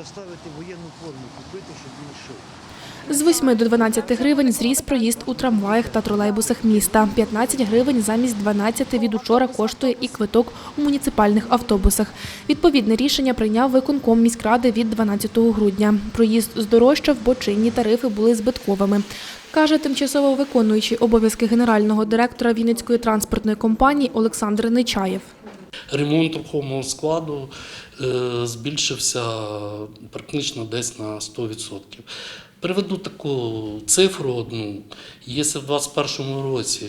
заставити воєнну форму купити, щоб він йшов. З 8 до 12 гривень зріс проїзд у трамваях та тролейбусах міста. 15 гривень замість 12 від учора коштує і квиток у муніципальних автобусах. Відповідне рішення прийняв виконком міськради від 12 грудня. Проїзд здорожчав, бо чинні тарифи були збитковими. Каже тимчасово виконуючий обов'язки генерального директора Вінницької транспортної компанії Олександр Нечаєв. Ремонт рухомого складу е, збільшився практично десь на 100%. Приведу таку цифру одну. Якщо в 2021 році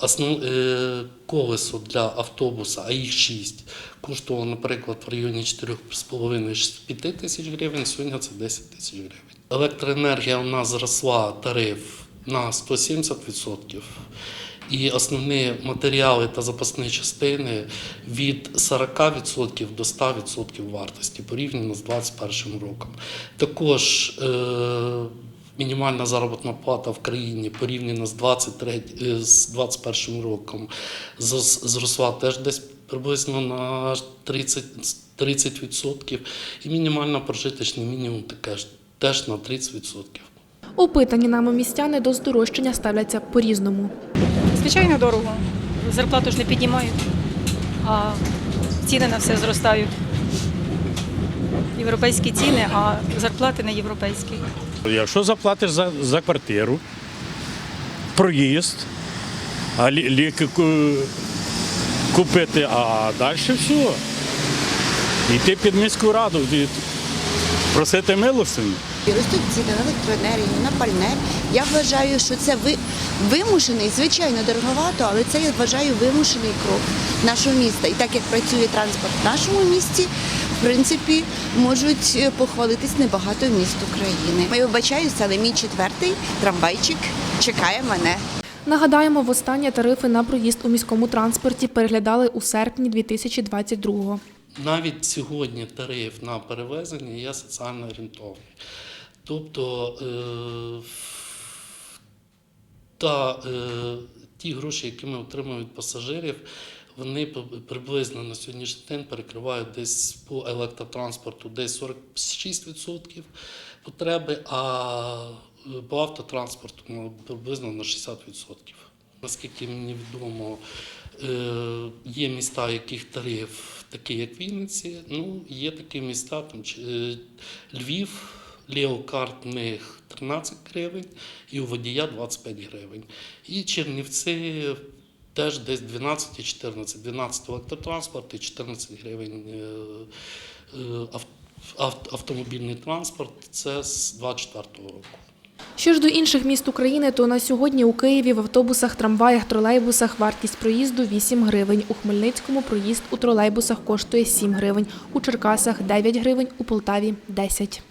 основ, е, колесо для автобуса, а їх 6, коштувало, наприклад, в районі 4,5-5 тисяч гривень, сьогодні це 10 тисяч гривень. Електроенергія у нас зросла тариф на 170%. І основні матеріали та запасні частини від 40% до 100% вартості порівняно з 2021 роком. Також е, мінімальна заробітна плата в країні порівняно з 23, е, з 2021 роком зрос- зросла теж десь приблизно на 30%, 30% і мінімальна прожиточний мінімум теж, теж на 30%. Опитані нами містяни до здорожчання ставляться по-різному. Звичайно, дорого. Зарплату ж не піднімають, а ціни на все зростають. Європейські ціни, а зарплати не європейські. Якщо заплатиш за, за квартиру, проїзд, а лі- ліки купити, а далі все. Йти під міську раду, просити милостині. Ростуть ціни на електроенергію, на пальне. Я вважаю, що це ви, вимушений, звичайно, дороговато, але це я вважаю вимушений крок нашого міста. І так як працює транспорт в нашому місті, в принципі, можуть е, похвалитись небагато міст України. Ми вибачаюся, але мій четвертий трамвайчик чекає мене. Нагадаємо, востаннє тарифи на проїзд у міському транспорті переглядали у серпні 2022-го. Навіть сьогодні тариф на перевезення є соціально орієнтовний. Тобто е, та, е, ті гроші, які ми отримуємо від пасажирів, вони приблизно на сьогоднішній день перекривають десь по електротранспорту десь 46% потреби, а е, по автотранспорту ну, приблизно на 60%. Наскільки мені відомо, є міста, яких тариф такий, як Вінниці. Ну, є такі міста, там е, Львів, Леокарт в них 13 гривень і у водія 25 гривень. І Чернівці теж десь 12 і 14. 12 електротранспорт і 14 гривень е, е, ав- ав- автомобільний транспорт. Це з 24 року. Що ж до інших міст України, то на сьогодні у Києві в автобусах, трамваях, тролейбусах вартість проїзду 8 гривень. У Хмельницькому проїзд у тролейбусах коштує 7 гривень, у Черкасах 9 гривень, у Полтаві 10.